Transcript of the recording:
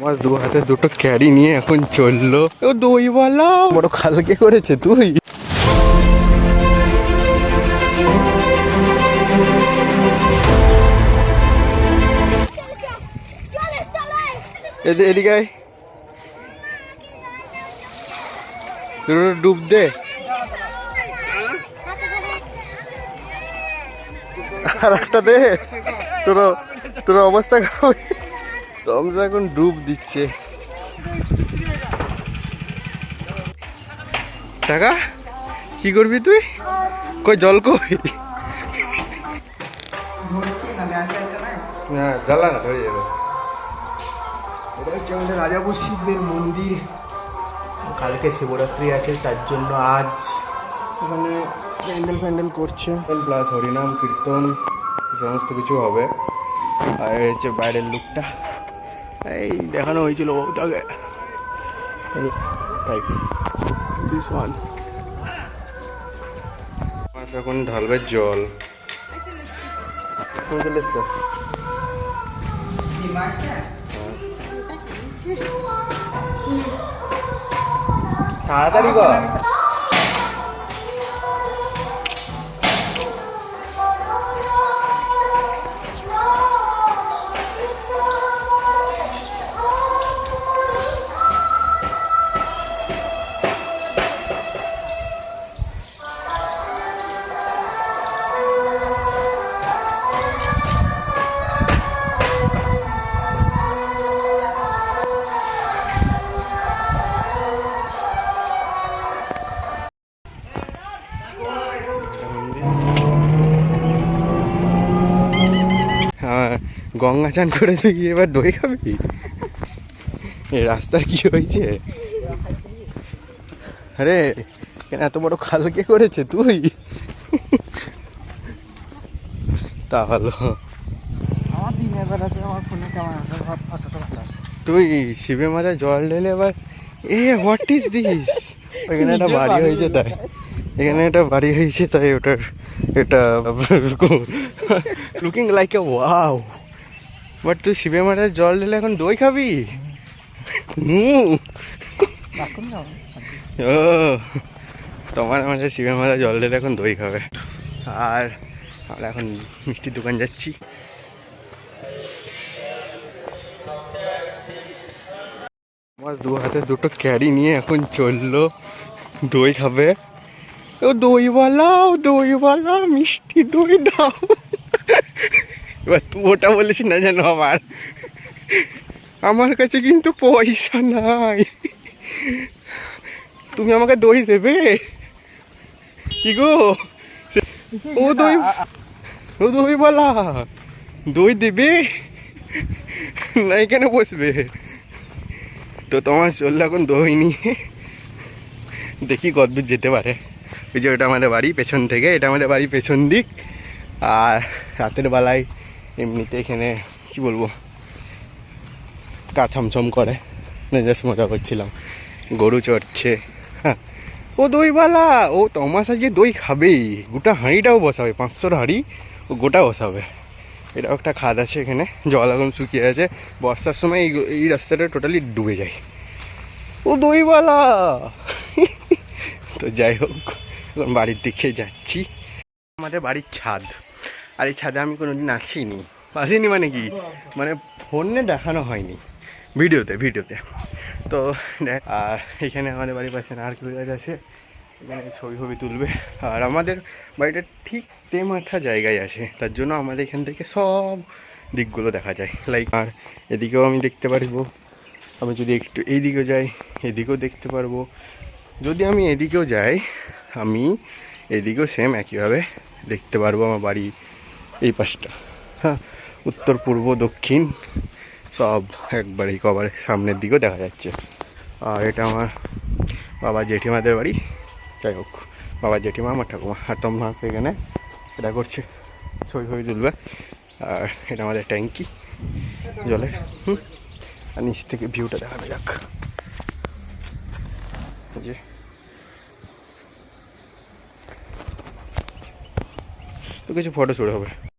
আমার দু হাতে দুটো ক্যারি নিয়ে এখন চলল। ও দইওয়ালা। বড় খালকে করেছে তুই। এদি- এদিকে। ডুব দে। আর একটা দে। তোর তোর অবস্থা খারাপ তমসা এখন ডুব দিচ্ছে। টাকা? কি করবি তুই? কই, জল কই? ধরে যাবে। আমাদের শিবের মন্দির। কালকে শিবরাত্রি আছে, তার জন্য আজ এখানে প্যান্ডেল ফ্যান্ডেল করছে। প্লাস হরিনাম, কীর্তন সমস্ত কিছু হবে। আর হচ্ছে বাইরের লুকটা। এই দেখানো হয়েছিল আগে তাই দিস ওয়ান এখন ঢালবে জল। তুমি চলে এসছো? তাড়াতাড়ি কর। গঙ্গা চান করে তুই এবার দই খাবি? রাস্তার কি হয়েছে? আরে কেন এত বড় খাল কে করেছে তুই? তা ভালো তুই শিবে মাথায় জল ঢেলে এবার এ হোয়াট ইজ দিস ওইখানে একটা বাড়ি হয়েছে তাই। এখানে একটা বাড়ি হয়েছে তাই ওটার এটা looking like a wow but তুই শিবের মাথায় জল ঢেলে এখন দই খাবি? ও, তোমার আমাদের শিবের মাথা জল ঢেলে এখন দই খাবে। আর আমরা এখন মিষ্টির দোকান যাচ্ছি। আমার দু হাতে দুটো ক্যারি নিয়ে এখন চলল। দই খাবে। ও দইওয়ালা ও দইওয়ালা, মিষ্টি দই দাও। এবার তুই ওটা বলিস না যেন আবার আমার কাছে কিন্তু পয়সা নাই। তুমি আমাকে দই দেবে? কি গো? ও দই ও দই বলা। দই দেবে? না, এখানে বসবে। তো তোমার চললে এখন দই নিয়ে। দেখি কতদূর যেতে পারে। ওই যে ওটা আমাদের বাড়ি, পেছন থেকে। এটা আমাদের বাড়ি পেছন দিক। আর রাতের বেলায় এমনিতে এখানে, কি বলব কা ছমছম করে। জাস্ট মজা করছিলাম। গরু চড়ছে। হ্যাঁ। ও দইওয়ালা, ও তোমার আজকে দই খাবেই। গোটা হাঁড়িটাও বসাবে, পাঁচশোর হাঁড়ি, ও গোটা বসাবে। এটাও একটা খাদ আছে এখানে, জল এখন শুকিয়ে আছে বর্ষার সময় এই এই রাস্তাটা টোটালি ডুবে যায়। ও দইওয়ালা! তো যাই হোক, এখন বাড়ির দিকে যাচ্ছি। আমাদের বাড়ির ছাদ। আর এই ছাদে আমি কোনোদিন আসিনি। আসিনি মানে কি? মানে ফোনে দেখানো হয়নি। ভিডিওতে ভিডিওতে। তো আর এখানে আমাদের বাড়ির পাশে নারকেল গাছ আছে। এখানে ছবি ছবি তুলবে। আর আমাদের বাড়িটা ঠিক তেমাথা জায়গায় আছে। তার জন্য আমাদের এখান থেকে সব দিকগুলো দেখা যায়। লাইক আর এদিকেও আমি দেখতে পারব। আমি যদি একটু এইদিকেও যাই, এদিকেও দেখতে পারব। যদি আমি এদিকেও যাই, আমি এদিকেও সেম একইভাবে দেখতে পারব আমার বাড়ি। এই পাশটা। হ্যাঁ উত্তর, পূর্ব, দক্ষিণ, সব একবারেই কভারে সামনের দিকেও দেখা যাচ্ছে। আর এটা আমার বাবা জেঠিমাদের বাড়ি। যাই হোক, বাবা জেঠিমা, আমার ঠাকুমা আর তোমরা এখানে এটা করছে। ছবি ছবি তুলবে। আর এটা আমাদের ট্যাঙ্কি জলের হুম, আর নিচ থেকে ভিউটা দেখানো যাক। যে। তো কিছু ফটো শুট হবে।